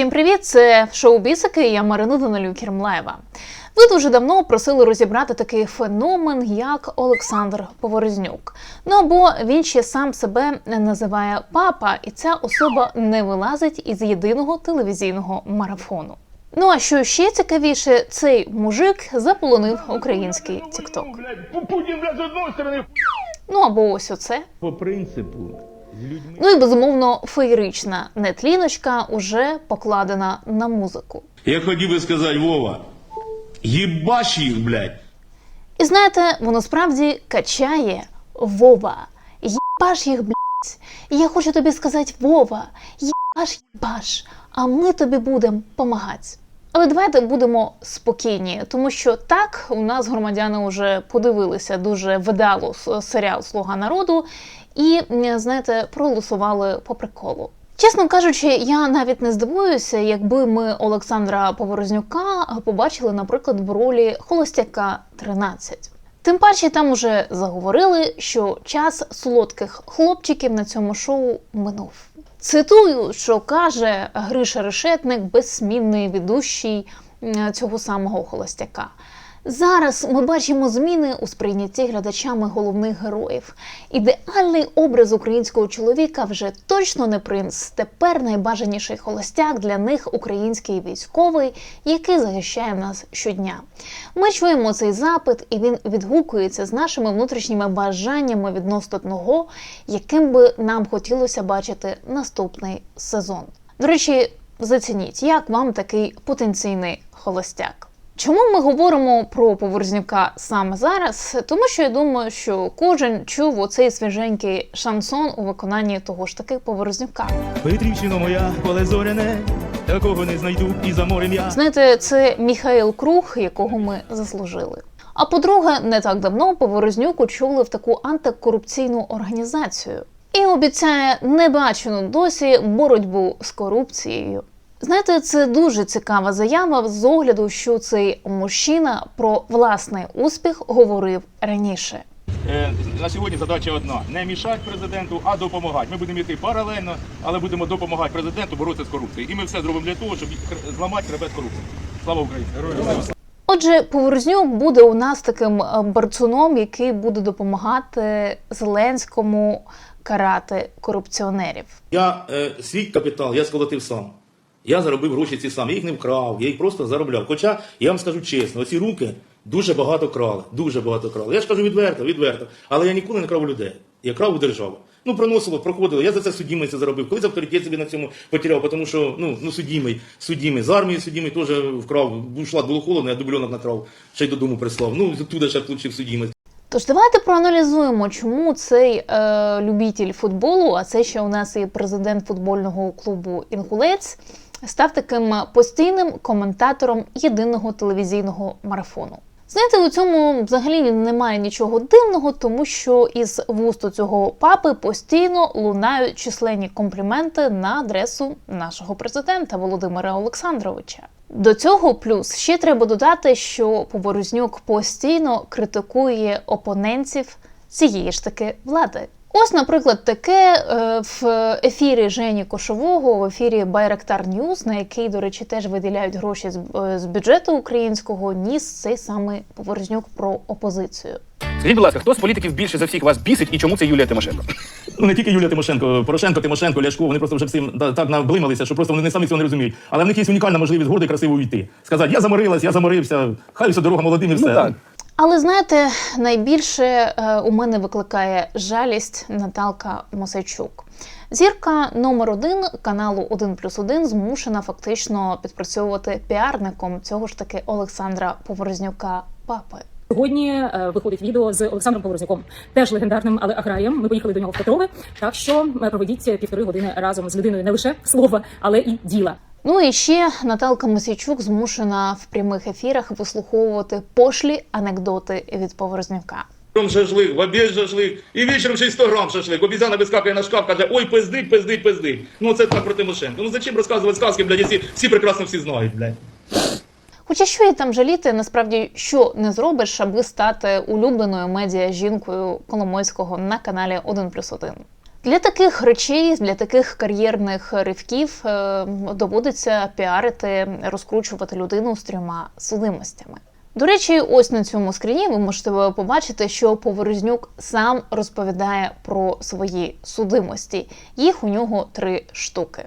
Всім привіт! Це шоу Бісики. Я Марина Данилюк Кермлаєва. Ви дуже давно просили розібрати такий феномен, як Олександр Поворознюк. Ну або він ще сам себе називає папа, і ця особа не вилазить із єдиного телевізійного марафону. Ну а що ще цікавіше, цей мужик заполонив український тікток. Ну або ось оце. По принципу. Ну і безумовно феєрична нетліночка уже покладена на музику. Я хотів би сказати, Вова, їбаш їх, блядь. І знаєте, воно справді качає Вова. Єбаш їх, блядь. І я хочу тобі сказати, Вова, єбаш, єбаш, а ми тобі будемо помагати. Але давайте будемо спокійні, тому що так у нас громадяни вже подивилися дуже вдало серіал Слуга народу і, знаєте, проголосували по приколу. Чесно кажучи, я навіть не здивуюся, якби ми Олександра Поворознюка побачили, наприклад, в ролі Холостяка 13. Тим паче там уже заговорили, що час солодких хлопчиків на цьому шоу минув. Цитую, що каже Гриша Решетник, безсмінний ведущий цього самого холостяка. Зараз ми бачимо зміни у сприйнятті глядачами головних героїв. Ідеальний образ українського чоловіка вже точно не принц. Тепер найбажаніший холостяк для них український військовий, який захищає нас щодня. Ми чуємо цей запит, і він відгукується з нашими внутрішніми бажаннями відносно того, яким би нам хотілося бачити наступний сезон. До речі, зацініть, як вам такий потенційний холостяк. Чому ми говоримо про Поворзнюка саме зараз? Тому що я думаю, що кожен чув оцей свіженький шансон у виконанні того ж таки Поворзнюка. Петрівщино моя, поле зоряне, такого не знайду і за морем я. Знаєте, це Міхаїл Круг, якого ми заслужили. А по-друге, не так давно Поворознюк очолив таку антикорупційну організацію і обіцяє небачену досі боротьбу з корупцією. Знаєте, це дуже цікава заява з огляду, що цей мужчина про власний успіх говорив раніше. Е, на сьогодні задача одна: не мішати президенту, а допомагати. Ми будемо йти паралельно, але будемо допомагати президенту боротися з корупцією. І ми все зробимо для того, щоб хр- зламати хребет корупції. Слава Україні! Отже, Поворознюк буде у нас таким е, борцуном, який буде допомагати Зеленському карати корупціонерів. Я е, свій капітал я сколотив сам. Я заробив гроші ці сам. Я їх не вкрав, я їх просто заробляв. Хоча я вам скажу чесно, оці руки дуже багато крали. Дуже багато крали. Я ж кажу відверто, відверто. Але я ніколи не крав у людей. Я крав у державу. Ну, проносило, проходило. Я за це судімий це заробив. Колись авторитет собі на цьому потеряв, тому що ну, ну судімий, судімий. З армії судімий теж вкрав. Бушлат було холодно, я дубльонок натрав, ще й додому прислав. Ну, туди ще включив судімий. Тож давайте проаналізуємо, чому цей е, любитель футболу, а це ще у нас і президент футбольного клубу Інгулець, став таким постійним коментатором єдиного телевізійного марафону. Знаєте, у цьому взагалі немає нічого дивного, тому що із вусту цього папи постійно лунають численні компліменти на адресу нашого президента Володимира Олександровича. До цього плюс ще треба додати, що Поворознюк постійно критикує опонентів цієї ж таки влади. Ось, наприклад, таке е, в ефірі Жені Кошового, в ефірі Байрактар Ньюз, на який, до речі, теж виділяють гроші з, е, бюджету українського, ніс цей самий Поворознюк про опозицію. Скажіть, будь ласка, хто з політиків більше за всіх вас бісить і чому це Юлія Тимошенко? Ну не тільки Юлія Тимошенко, Порошенко, Тимошенко, Ляшко, вони просто вже всім так наблималися, що просто вони не самі цього не розуміють. Але в них є унікальна можливість гордо і красиво увійти. Сказати, я заморилась, я заморився, хай все дорога молодим і все. так. Але знаєте, найбільше е, у мене викликає жалість Наталка Мосайчук. Зірка номер один каналу 1 плюс 1 змушена фактично підпрацьовувати піарником цього ж таки Олександра Поворознюка папи. Сьогодні е, виходить відео з Олександром Поворозняком, теж легендарним, але аграєм. Ми поїхали до нього в Петрове. Так що е, проведіть півтори години разом з людиною не лише слова, але і діла. Ну і ще Наталка Мосійчук змушена в прямих ефірах вислуховувати пошлі анекдоти від Поворознюка. Шашлик, в обід шашлик, і вечором ще й 100 грам шашлик. Обізяна вискакує на шкаф, каже, ой, пиздить, пиздить, пиздить. Ну це так про Тимошенко. Ну зачем розказувати сказки, блядь, якщо всі прекрасно всі знають, блядь. Хоча що їй там жаліти, насправді що не зробиш, аби стати улюбленою медіа жінкою Коломойського на каналі 1+,1. Для таких речей, для таких кар'єрних ривків е, доводиться піарити, розкручувати людину з трьома судимостями. До речі, ось на цьому скріні ви можете побачити, що Поворознюк сам розповідає про свої судимості. Їх у нього три штуки.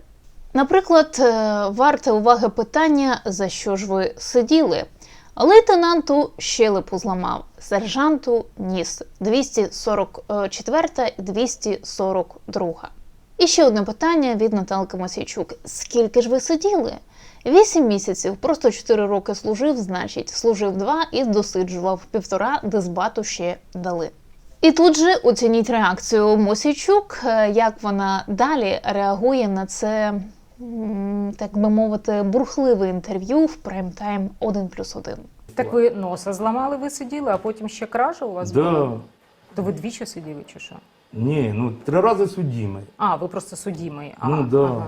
Наприклад, е, варте уваги питання, за що ж ви сиділи. Лейтенанту щелепу зламав, сержанту ніс 244 і 242. І ще одне питання від Наталки Мосійчук: скільки ж ви сиділи? Вісім місяців, просто 4 роки служив, значить, служив два і досиджував півтора, дезбату ще дали. І тут же оцініть реакцію Мосійчук, е, як вона далі реагує на це, так би мовити, бурхливе інтерв'ю в прайм-тайм 1 плюс 1. Так ви носа зламали, ви сиділи, а потім ще кража у вас Да. була? То ви двічі сиділи чи що? Ні, ну три рази судімий. А, ви просто судімий. А, Ну, да.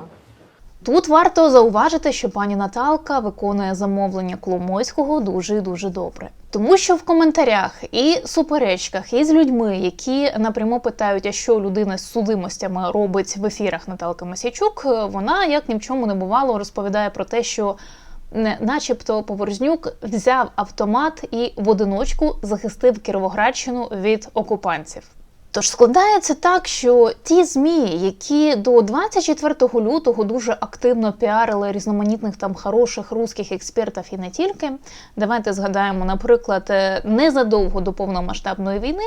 Тут варто зауважити, що пані Наталка виконує замовлення Коломойського дуже і дуже добре. Тому що в коментарях і суперечках і з людьми, які напряму питають, а що людина з судимостями робить в ефірах Наталки Масячук, вона як ні в чому не бувало розповідає про те, що не- начебто Поворзнюк взяв автомат і в одиночку захистив Кіровоградщину від окупантів. Тож складається так, що ті змі, які до 24 лютого дуже активно піарили різноманітних там хороших русських експертів і не тільки. Давайте згадаємо, наприклад, е, незадовго до повномасштабної війни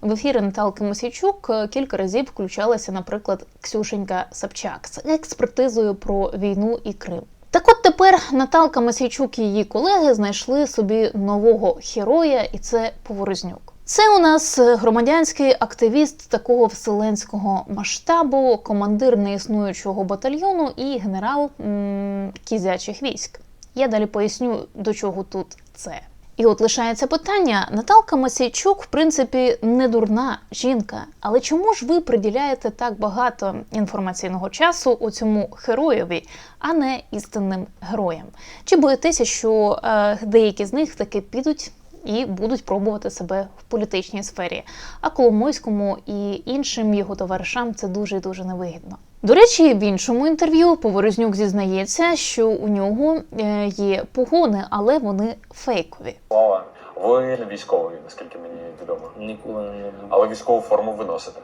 в ефірі Наталки Мосійчук е, кілька разів включалася, наприклад, Ксюшенька Собчак з експертизою про війну і Крим. Так от тепер Наталка Масійчук і її колеги знайшли собі нового героя, і це Поворознюк. Це у нас е, громадянський активіст такого вселенського масштабу, командир неіснуючого батальйону і генерал м- кізячих військ. Я далі поясню, до чого тут це. І от лишається питання: Наталка Масійчук, в принципі, не дурна жінка. Але чому ж ви приділяєте так багато інформаційного часу у цьому героєві, а не істинним героям? Чи боїтеся, що е, деякі з них таки підуть і будуть пробувати себе в політичній сфері? А Коломойському і іншим його товаришам це дуже і дуже невигідно. До речі, в іншому інтерв'ю Поворознюк зізнається, що у нього е, є погони, але вони фейкові. Слава, ви не військовий, наскільки мені відомо. Ніколи не був. Але військову форму ви носите.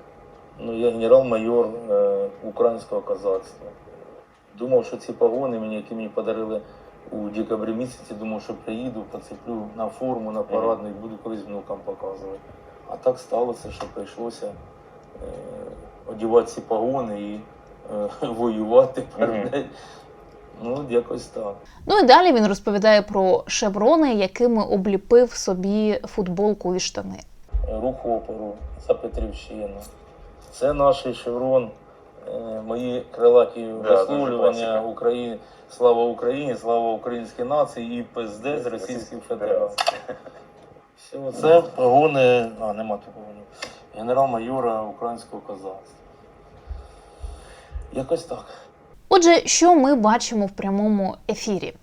Ну, я генерал-майор е, українського козацтва. Думав, що ці погони, мені, які мені подарили у декабрі місяці, думав, що приїду, поцеплю на форму, на парадний, буду колись внукам показувати. А так сталося, що прийшлося е, одягати ці погони і е, воювати. Мгм. Ну, якось так. Ну і далі він розповідає про шеврони, якими обліпив собі футболку і штани. рух опору за Петрівщину. Це наш шеврон, мої крилаті Да, висловлювання класика. Слава Україні, слава українській нації і ПСД з Російської Федерації. Все, це погони, а нема тут погонів, генерал-майора українського козацтва. Якось так. Отже, що ми бачимо в прямому ефірі?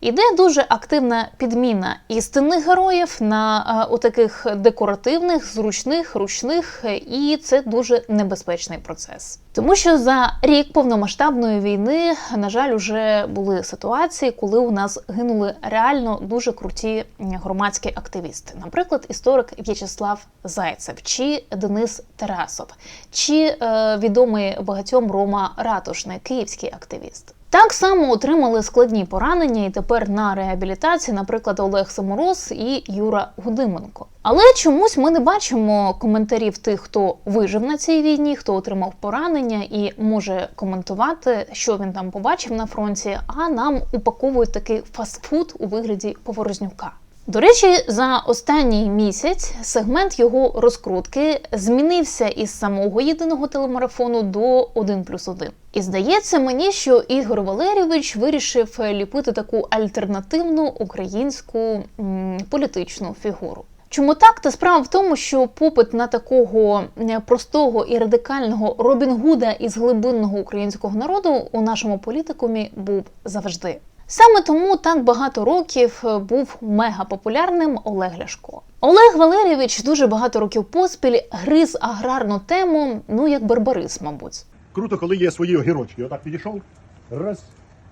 Іде дуже активна підміна істинних героїв на е, отаких декоративних, зручних, ручних, е, і це дуже небезпечний процес. Тому що за рік повномасштабної війни, на жаль, уже були ситуації, коли у нас гинули реально дуже круті громадські активісти. Наприклад, історик В'ячеслав Зайцев чи Денис Тарасов, чи е, відомий багатьом Рома Ратушний, київський активіст. Так само отримали складні поранення і тепер на реабілітації, наприклад, Олег Самороз і Юра Гудименко. Але чомусь ми не бачимо коментарів тих, хто вижив на цій війні, хто отримав поранення і може коментувати, що він там побачив на фронті. А нам упаковують такий фастфуд у вигляді поворознюка. До речі, за останній місяць сегмент його розкрутки змінився із самого єдиного телемарафону до 1 плюс 1. І здається мені, що Ігор Валерійович вирішив ліпити таку альтернативну українську м, політичну фігуру. Чому так? Та справа в тому, що попит на такого е, простого і радикального Робін Гуда із глибинного українського народу у нашому політикумі був завжди. Саме тому так багато років е, був мегапопулярним Олег Ляшко. Олег Валерійович дуже багато років поспіль гриз аграрну тему, ну як барбарис, мабуть. Круто, коли є свої огірочки. Отак підійшов, раз,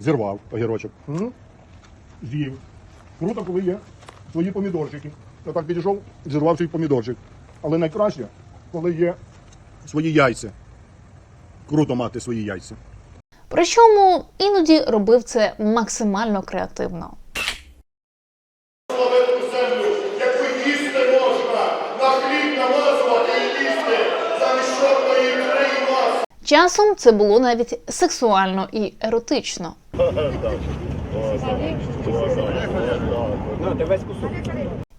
зірвав огірочок. З'їв. Круто, коли є свої помідорчики. Отак підійшов, зірвав свій помідорчик. Але найкраще, коли є свої яйця. Круто мати свої яйця. Причому іноді робив це максимально креативно. Часом це було навіть сексуально і еротично.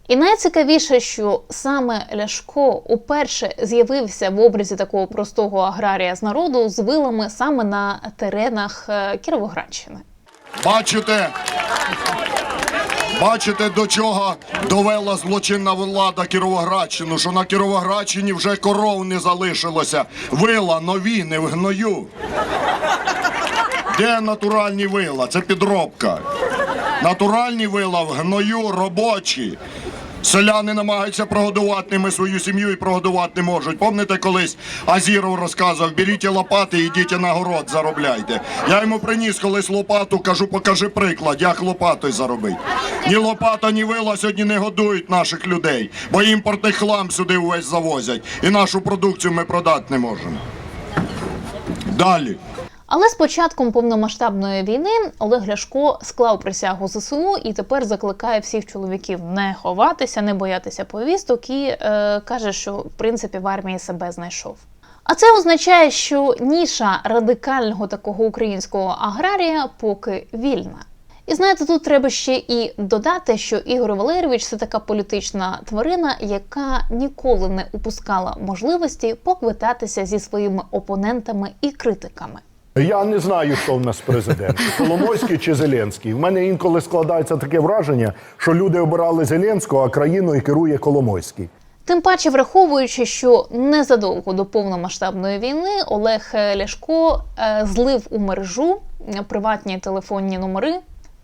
І найцікавіше, що саме Ляшко уперше з'явився в образі такого простого аграрія з народу з вилами саме на теренах е, Кіровоградщини. Бачите? Бачите, до чого довела злочинна влада Кіровоградщину, що на Кіровоградщині вже коров не залишилося. Вила нові, не в гною. Де натуральні вила? Це підробка. Натуральні вила в гною робочі. Селяни намагаються прогодувати ними свою сім'ю і прогодувати не можуть. Помните колись Азіров розказував, беріть лопати і йдіть на город, заробляйте. Я йому приніс колись лопату, кажу, покажи приклад, як лопатою заробити. Ні лопата, ні вила сьогодні не годують наших людей, бо імпортний хлам сюди увесь завозять. І нашу продукцію ми продати не можемо. Далі. Але з початком повномасштабної війни Олег Ляшко склав присягу ЗСУ і тепер закликає всіх чоловіків не ховатися, не боятися повісток і е, каже, що в принципі в армії себе знайшов. А це означає, що ніша радикального такого українського аграрія поки вільна. І знаєте, тут треба ще і додати, що Ігор Валерійович це така політична тварина, яка ніколи не упускала можливості поквитатися зі своїми опонентами і критиками. Я не знаю, хто в нас президент, Коломойський чи Зеленський. В мене інколи складається таке враження, що люди обирали Зеленського, а країною керує Коломойський. Тим паче, враховуючи, що незадовго до повномасштабної війни Олег Ляшко е, злив у мережу приватні телефонні номери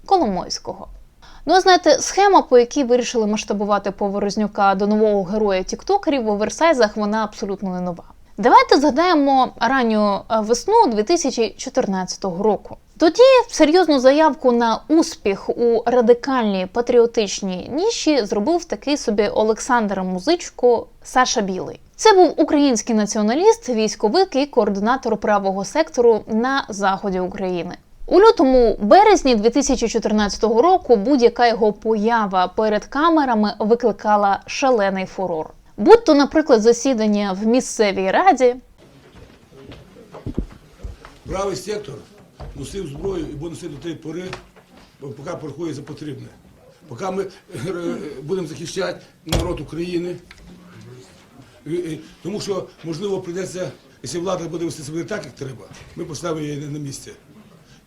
Коломойського. Ну, а знаєте, схема, по якій вирішили масштабувати Поворознюка до нового героя тіктокерів в оверсайзах, вона абсолютно не нова. Давайте згадаємо ранню е, весну 2014 року. Тоді серйозну заявку на успіх у радикальній патріотичній ніші зробив такий собі Олександр Музичко Саша Білий. Це був український націоналіст, військовик і координатор правого сектору на заході України. У лютому березні 2014 року будь-яка його поява перед камерами викликала шалений фурор. Будь то, наприклад, засідання в місцевій раді, Правий сектор носив зброю і буде носити до тієї пори, поки проходить за потрібне. Поки ми е, будемо захищати народ України. Тому що, можливо, прийдеться, якщо влада буде вести себе так, як треба, ми поставимо її на місце.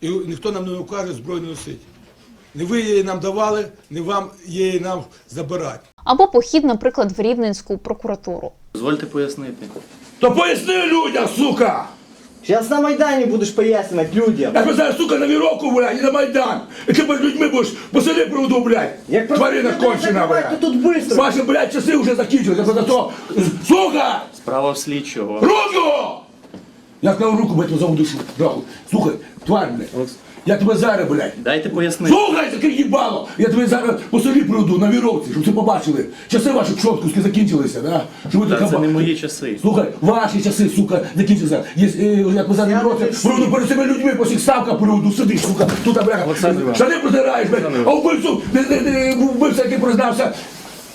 І ніхто нам не укаже зброю не носить. Не ви її нам давали, не вам її нам забирати. або похід, наприклад, в Рівненську прокуратуру. Дозвольте пояснити. То поясни людям, сука! Зараз на Майдані будеш пояснювати людям. Я зараз, сука, на віроку, блядь, і на Майдан. І ти перед людьми будеш по селі проводу, блядь. Як Тварина кончена, блядь. тут быстро. Ваші, блядь, часи вже закінчилися. За то, сука, Справа в слідчого. руку! Я сказав руку, блядь, за душу. Нахуй. Слухай, тварь, блядь. Я тебе зараз, блядь. Дайте пояснити. Слухай, таке їбало! Я тебе зараз по селі приведу на віровці, щоб це побачили. Часи ваші чоткуски закінчилися, да? Щоб ви Та така це не мої часи. Слухай, ваші часи, сука, закінчилися. Є, е, як ви зараз році, проведу перед цими людьми, по всіх ставках приведу, сиди, сука, тут, бляха, Іванович. штани протираєш, блядь, а вбивцю, не, не, не, вбивця, який признався,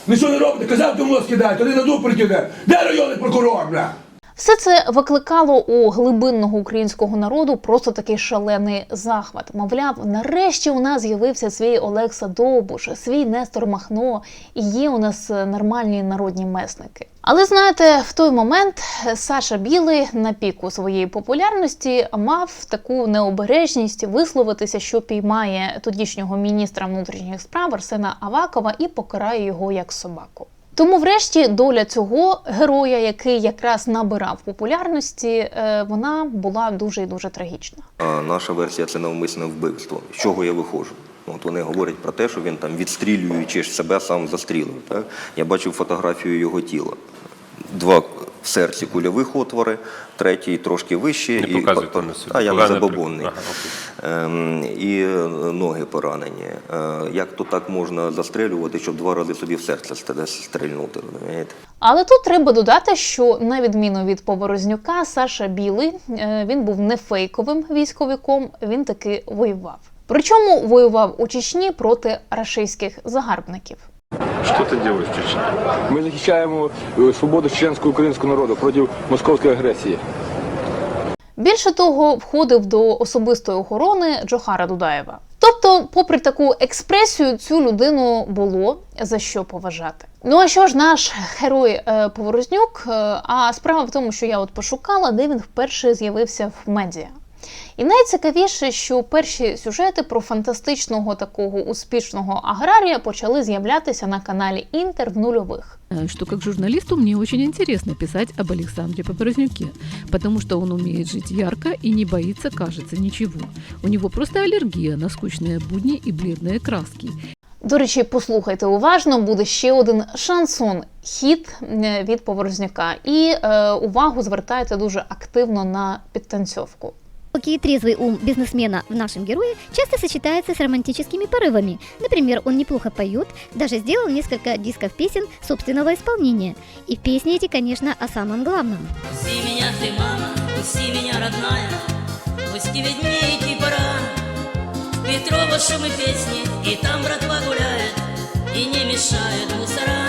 нічого не робите, казав, ти мозг кидає, тоді на дуб прикине. Де районний прокурор, бля? Все це викликало у глибинного українського народу просто такий шалений захват. Мовляв, нарешті у нас з'явився свій Олекса Довбуш, свій Нестор Махно, і є у нас нормальні народні месники. Але знаєте, в той момент Саша Білий на піку своєї популярності мав таку необережність висловитися, що піймає тодішнього міністра внутрішніх справ Арсена Авакова і покарає його як собаку. Тому, врешті, доля цього героя, який якраз набирав популярності, е, вона була дуже і дуже трагічна. А наша версія це навмисне вбивство. З чого я виходжу? От вони говорять про те, що він там відстрілюючи себе сам застрілив. Так? Я бачив фотографію його тіла. Два в серці кульових отвори, третій трошки вище. Не і показуйте на собі. А я не забобонний. Ага, Ем, і е, ноги поранені. Е, як то так можна застрелювати, щоб два рази собі в серце ст- стрельнути? Розумієте? Але тут треба додати, що на відміну від Поворознюка, Саша Білий е, він був не фейковим військовиком, він таки воював. Причому воював у Чечні проти рашистських загарбників. Що ти робиш в Чечні? Ми захищаємо е, свободу чеченського українського народу проти московської агресії. Більше того, входив до особистої охорони Джохара Дудаєва. Тобто, попри таку експресію, цю людину було за що поважати. Ну а що ж наш герой е, Поворознюк? Е, а справа в тому, що я от пошукала, де він вперше з'явився в медіа. І найцікавіше, що перші сюжети про фантастичного такого успішного аграрія почали з'являтися на каналі Інтер в нульових. что как журналисту мне очень интересно писать об Александре Попорознюке, потому что он умеет жить ярко и не боится, кажется, ничего. У него просто аллергия на скучные будни и бледные краски. До речі, послухайте уважно, буде ще один шансон хіт е, від Поворознюка. І е, увагу звертайте дуже активно на підтанцьовку. Глубокий и трезвый ум бизнесмена в нашем герое часто сочетается с романтическими порывами. Например, он неплохо поет, даже сделал несколько дисков песен собственного исполнения. И песни эти, конечно, о самом главном. Пусти меня ты, мама, пусти меня, родная, Пусти ведь мне идти пора. Петрова шум и песни, и там братва гуляет, И не мешают мусора.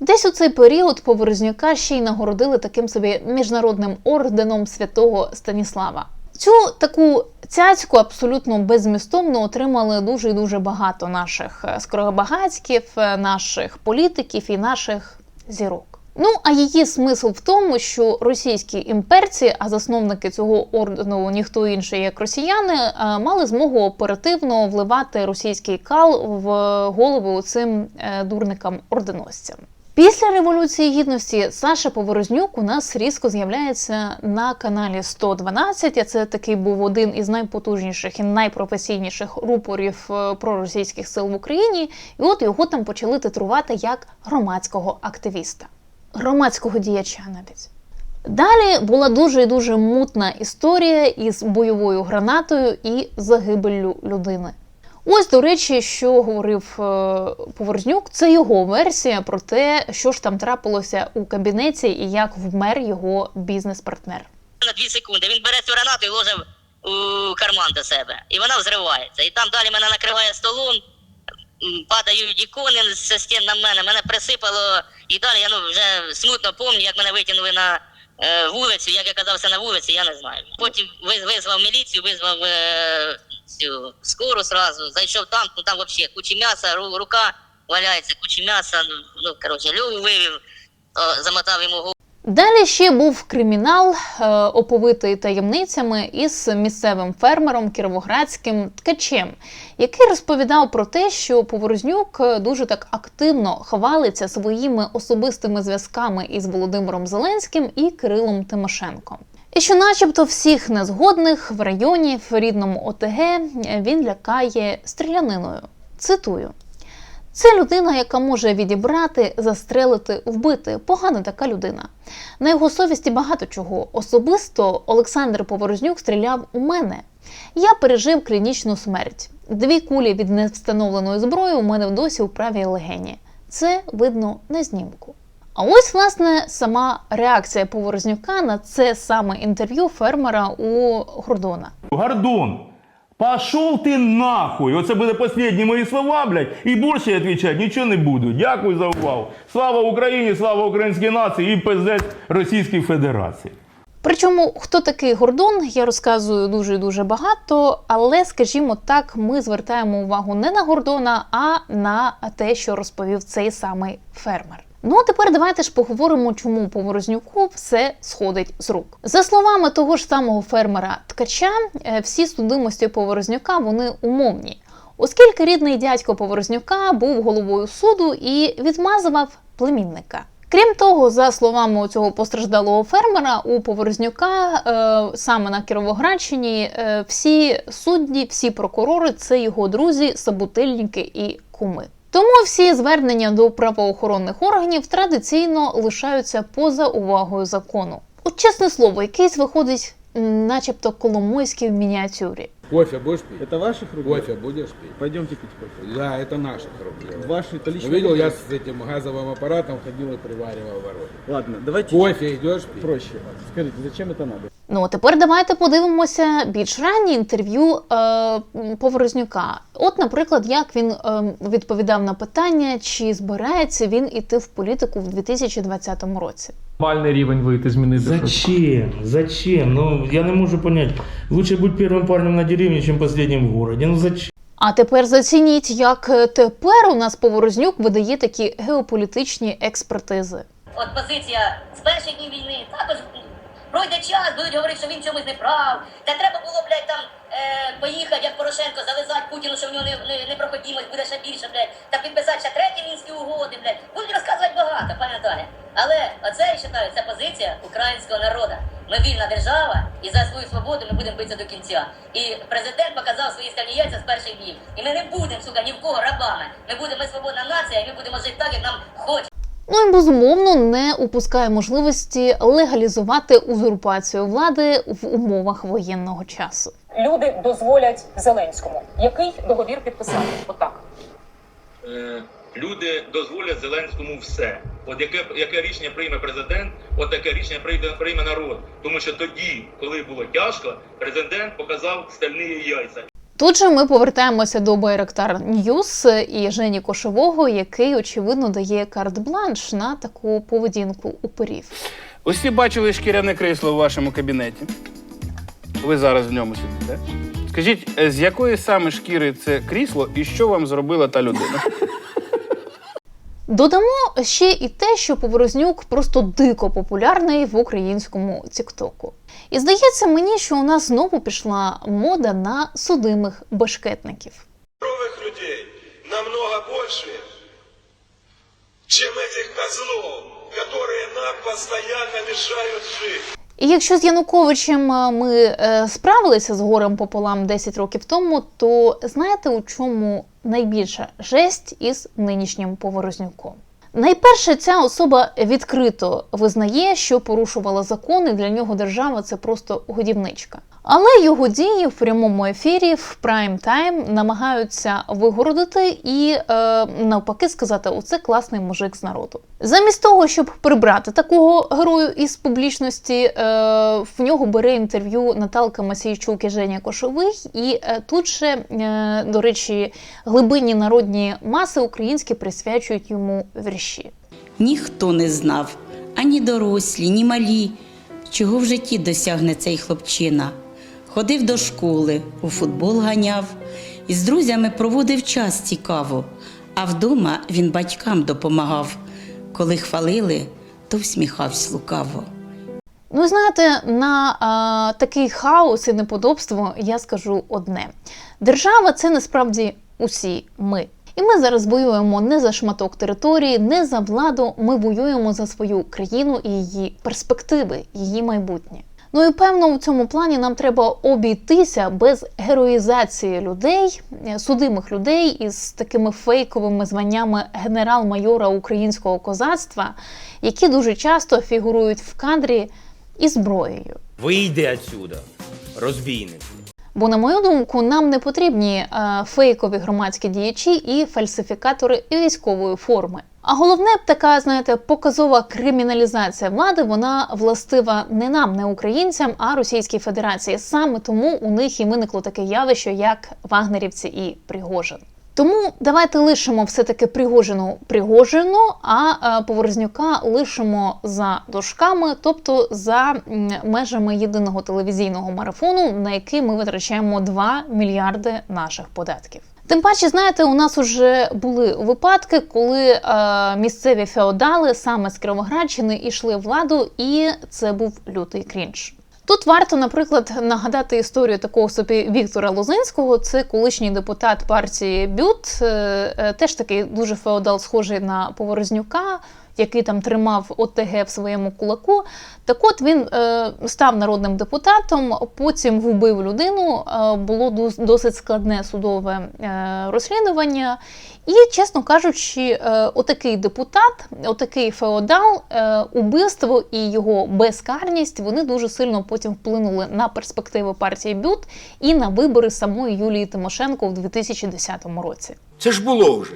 Десь у цей період Поворознюка ще й нагородили таким собі міжнародним орденом святого Станіслава. Цю таку цяцьку абсолютно беззмістовно отримали дуже і дуже багато наших е, скоробагатьків, е, наших політиків і наших зірок. Ну а її смисл в тому, що російські імперці, а засновники цього ордену ніхто інший, як росіяни, е, мали змогу оперативно вливати російський кал в голови цим дурникам орденосцям. Після революції гідності Саша Поворознюк у нас різко з'являється на каналі 112. А це такий був один із найпотужніших і найпрофесійніших рупорів е, проросійських сил в Україні. І от його там почали титрувати як громадського активіста, громадського діяча навіть. Далі була дуже і дуже мутна історія із бойовою гранатою і загибеллю людини. Ось, до речі, що говорив е, Поворознюк, це його версія про те, що ж там трапилося у кабінеті і як вмер його бізнес-партнер. На дві секунди він бере цю гранату і ложив у карман до себе. І вона взривається. І там далі мене накриває столом, падають ікони зі стін на мене, мене присипало. І далі я ну, вже смутно пам'ятаю, як мене витягнули на е, вулицю, як я казався на вулиці, я не знаю. Потім визвав міліцію, визвав е, цю скору сразу, зайшов там, ну там взагалі куча м'яса, ру- рука валяється, куча м'яса, ну, ну коротше, льову вивів, замотав йому голову. Далі ще був кримінал, е, оповитий таємницями із місцевим фермером кіровоградським ткачем, який розповідав про те, що Поворознюк е, дуже так активно хвалиться своїми особистими зв'язками із Володимиром Зеленським і Кирилом Тимошенком. І що, начебто, всіх незгодних в районі в рідному ОТГ е, він лякає стріляниною. Цитую. Це людина, яка може відібрати, застрелити, вбити. Погана така людина. На його совісті багато чого. Особисто Олександр Поворознюк стріляв у мене. Я пережив клінічну смерть. Дві кулі від невстановленої зброї у мене досі у правій легені. Це видно на знімку. А ось, власне, сама реакція Поворознюка на це саме інтерв'ю фермера у Гордона. Гордон, пошел ти нахуй. Оце буде останні мої слова, блядь, і більше я відповідати нічого не буду. Дякую за увагу. Слава Україні, слава українській нації і пиздець Російській Федерації. Причому, хто такий Гордон, я розказую дуже і дуже багато, але, скажімо так, ми звертаємо увагу не на Гордона, а на те, що розповів цей самий фермер. Ну а тепер давайте ж поговоримо, чому Поворознюку все сходить з рук. За словами того ж самого фермера ткача, е, всі судимості Поворознюка вони умовні. Оскільки рідний дядько Поворознюка був головою суду і відмазував племінника. Крім того, за словами цього постраждалого фермера, у Поворознюка е, саме на Кіровоградщині е, всі судді, всі прокурори це його друзі, собутильники і куми. Тому всі звернення до правоохоронних органів традиційно лишаються поза увагою закону. От чесне слово, якийсь виходить, м, начебто Коломойський в мініатюрі. Кофе будешь пить? Это ваших рук? Кофе будешь пить? Пойдемте пить кофе. Да, это наших рук. Ваши, это лично... Видел, я с этим газовым аппаратом ходил и приваривал ворот. Ладно, давайте... Кофе идешь пить? Проще. Скажите, зачем это надо? Ну тепер давайте подивимося більш ранні інтерв'ю е, Поворознюка. От, наприклад, як він е, відповідав на питання, чи збирається він іти в політику в 2020 році. Глобальний рівень вийти змінити. Зачем? Зачем? Ну, я не можу понять. Лучше быть первым парнем на деревне, чем последним в городе. Ну зачем? А тепер зацініть, як е, тепер у нас Поворознюк видає такі геополітичні експертизи. От позиція з перших днів війни також пройде час, будуть говорити, що він чомусь не прав. Та треба було, блядь, там е, поїхати, як Порошенко, завязати Путіну, що в нього не, не, непроходимость буде ще більше, блядь, та підписати ще треті мінські угоди, блядь. Будуть розказувати багато, пане Наталя. Але оце, я вважаю, це позиція українського народу. Ми вільна держава, і за свою свободу ми будемо битися до кінця. І президент показав свої скальні яйця з перших днів. І ми не будемо, сука, ні в кого рабами. Ми будемо ми свободна нація, і ми будемо жити так, як нам хочеться. Ну і безумовно не упускає можливості легалізувати узурпацію влади в умовах воєнного часу. Люди дозволять Зеленському. Який договір підписати? Отак. Е, люди дозволять Зеленському все. От яке, яке рішення прийме президент, от таке рішення прийме, прийме народ. Тому що тоді, коли було тяжко, президент показав стальні яйця. Тут же ми повертаємося до Байрактар Ньюс і Жені Кошового, який очевидно дає карт-бланш на таку поведінку уперів. Усі бачили шкіряне крісло у вашому кабінеті. Ви зараз в ньому сидите. Скажіть, е, з якої саме шкіри це крісло і що вам зробила та людина? Додамо ще і те, що Поворознюк просто дико популярний в українському Тіктоку. І здається мені, що у нас знову пішла мода на судимих бешкетників. людей намного більше, ніж цих козлов, які нам постійно мішають жить. І якщо з Януковичем е, ми е, справилися з горем пополам 10 років тому, то знаєте, у чому найбільша жесть із нинішнім Поворознюком? Найперше, ця особа відкрито визнає, що порушувала закони. Для нього держава це просто годівничка. Але його дії в прямому ефірі в прайм тайм намагаються вигородити і е, навпаки сказати: оце класний мужик з народу. Замість того, щоб прибрати такого герою із публічності, е, в нього бере інтерв'ю Наталка Масійчук і Женя Кошовий, і е, тут же, е, до речі, глибинні народні маси українські присвячують йому вірші. Ніхто не знав, ані дорослі, ні малі, чого в житті досягне цей хлопчина. Ходив до школи, у футбол ганяв, і з друзями проводив час цікаво, а вдома він батькам допомагав. Коли хвалили, то всміхався лукаво. Ну, знаєте, на а, такий хаос і неподобство я скажу одне: держава це насправді усі ми. І ми зараз воюємо не за шматок території, не за владу. Ми воюємо за свою країну і її перспективи, її майбутнє. Ну і певно, у цьому плані нам треба обійтися без героїзації людей, е, судимих людей із такими фейковими званнями генерал-майора українського козацтва, які дуже часто фігурують в кадрі і зброєю. Вийди отсюда, розбійник. Бо, на мою думку, нам не потрібні е, фейкові громадські діячі і фальсифікатори військової форми. А головне, така, знаєте, показова криміналізація влади, вона властива не нам, не українцям, а Російській Федерації. Саме тому у них і виникло таке явище, як вагнерівці і Пригожин. Тому давайте лишимо все-таки Пригожину Пригожину, а е, Поворознюка лишимо за дошками, тобто за межами єдиного телевізійного марафону, на який ми витрачаємо 2 мільярди наших податків. Тим паче, знаєте, у нас уже були випадки, коли е, місцеві феодали саме з Кіровоградщини йшли владу, і це був лютий крінж. Тут варто, наприклад, нагадати історію такого собі Віктора Лозинського. Це колишній депутат партії Бют, е, е, теж такий дуже феодал, схожий на Поворознюка, який там тримав ОТГ в своєму кулаку. Так от він е, став народним депутатом, потім вбив людину. Е, було досить складне судове е, розслідування. І, чесно кажучи, е, отакий депутат, отакий феодал, е, убивство і його безкарність вони дуже сильно потім вплинули на перспективи партії Бют і на вибори самої Юлії Тимошенко в 2010 році. Це ж було вже.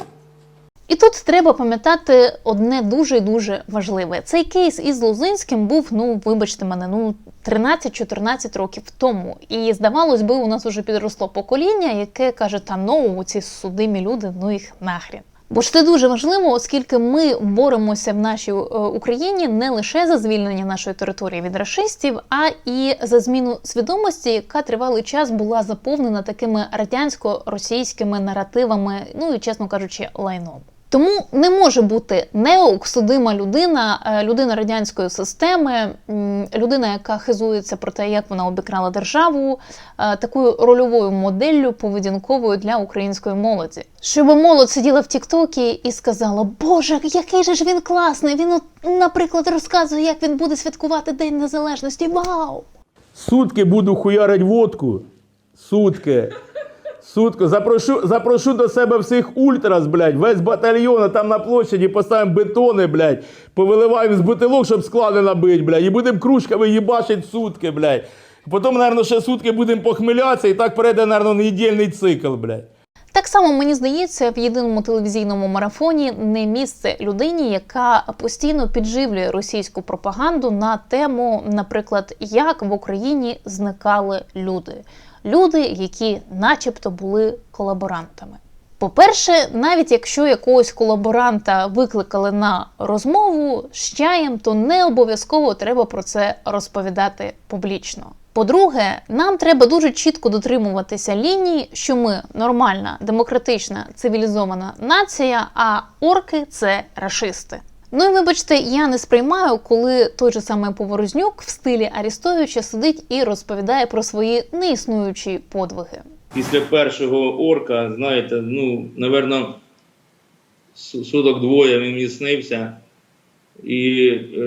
І тут треба пам'ятати одне дуже дуже важливе. Цей кейс із Лозинським був, ну вибачте мене, ну 13-14 років тому. І здавалось би, у нас уже підросло покоління, яке каже: та ну, ці судимі люди, ну їх нахрін. Бо ж це дуже важливо, оскільки ми боремося в нашій е, Україні не лише за звільнення нашої території від рашистів, а і за зміну свідомості, яка тривалий час була заповнена такими радянсько-російськими наративами, ну і чесно кажучи, лайном. Тому не може бути неук, судима людина, е, людина радянської системи, людина, яка хизується про те, як вона обікрала державу, е, такою рольовою моделлю поведінковою для української молоді. Щоб молодь сиділа в Тіктокі і сказала: Боже, який же ж він класний! Він, наприклад, розказує, як він буде святкувати День Незалежності. Вау! Сутки буду хуярить водку. Сутки. Сутки. Запрошу, запрошу до себе всіх ультрас, блядь, весь батальйон, а там на площаді поставимо бетони, блядь, повиливаємо з бутилок, щоб склади набити, блядь, і будемо кружками їбашить сутки, блядь. Потім, мабуть, ще сутки будемо похмилятися, і так перейде, мабуть, недільний цикл, блядь. Так само мені здається, в єдиному телевізійному марафоні не місце людині, яка постійно підживлює російську пропаганду на тему, наприклад, як в Україні зникали люди. Люди, які, начебто, були колаборантами. По-перше, навіть якщо якогось колаборанта викликали на розмову з чаєм, то не обов'язково треба про це розповідати публічно. По-друге, нам треба дуже чітко дотримуватися лінії, що ми нормальна, демократична, цивілізована нація, а орки це рашисти. Ну і вибачте, я не сприймаю, коли той же самий Поворознюк в стилі Арістовича сидить і розповідає про свої неіснуючі подвиги. Після першого орка, знаєте, ну, напевно, суток двоє він мені снився. І е,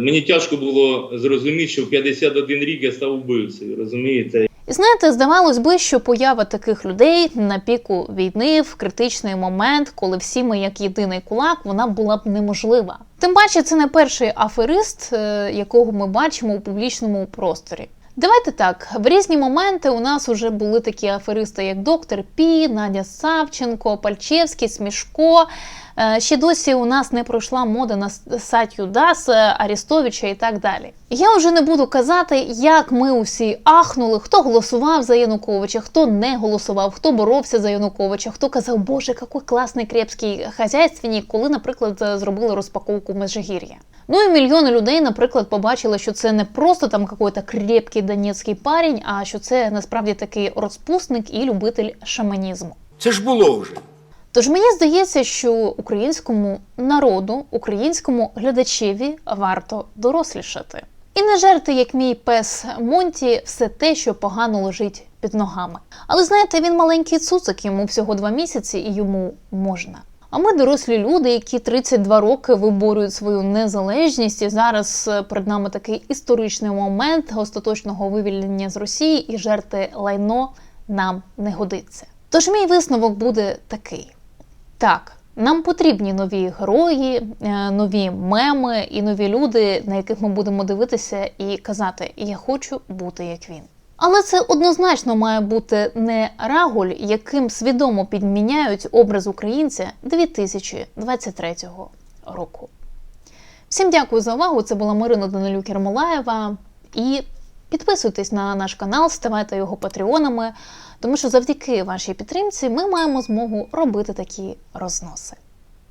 мені тяжко було зрозуміти, що в 51 рік я став вбивцею, розумієте? І знаєте, здавалось би, що поява таких людей на піку війни в критичний момент, коли всі ми як єдиний кулак, вона була б неможлива. Тим паче, це не перший аферист, е, якого ми бачимо у публічному просторі. Давайте так, в різні моменти у нас вже були такі аферисти, як доктор Пі, Надя Савченко, Пальчевський, Смішко. Е, Ще досі у нас не пройшла мода на Сатю Дас, Арістовича і так далі. Я вже не буду казати, як ми усі ахнули, хто голосував за Януковича, хто не голосував, хто боровся за Януковича, хто казав, Боже, який класний крепський хазяйственник, коли, наприклад, зробили розпаковку Межигір'я. Ну і мільйони людей, наприклад, побачили, що це не просто там якийсь крепкий донецький парень, а що це насправді такий розпусник і любитель шаманізму. Це ж було вже. Тож мені здається, що українському народу, українському глядачеві варто дорослішати. І не жерти, як мій пес Монті, все те, що погано лежить під ногами. Але знаєте, він маленький цуцик, йому всього два місяці, і йому можна. А ми дорослі люди, які 32 роки виборюють свою незалежність, і зараз е, перед нами такий історичний момент остаточного вивільнення з Росії і жерти лайно нам не годиться. Тож мій висновок буде такий: так, нам потрібні нові герої, е, нові меми і нові люди, на яких ми будемо дивитися і казати: Я хочу бути як він. Але це однозначно має бути не рагуль, яким свідомо підміняють образ українця 2023 року. Всім дякую за увагу. Це була Марина Данилюк Ермолаєва. І підписуйтесь на наш канал, ставайте його патреонами, тому що завдяки вашій підтримці ми маємо змогу робити такі розноси.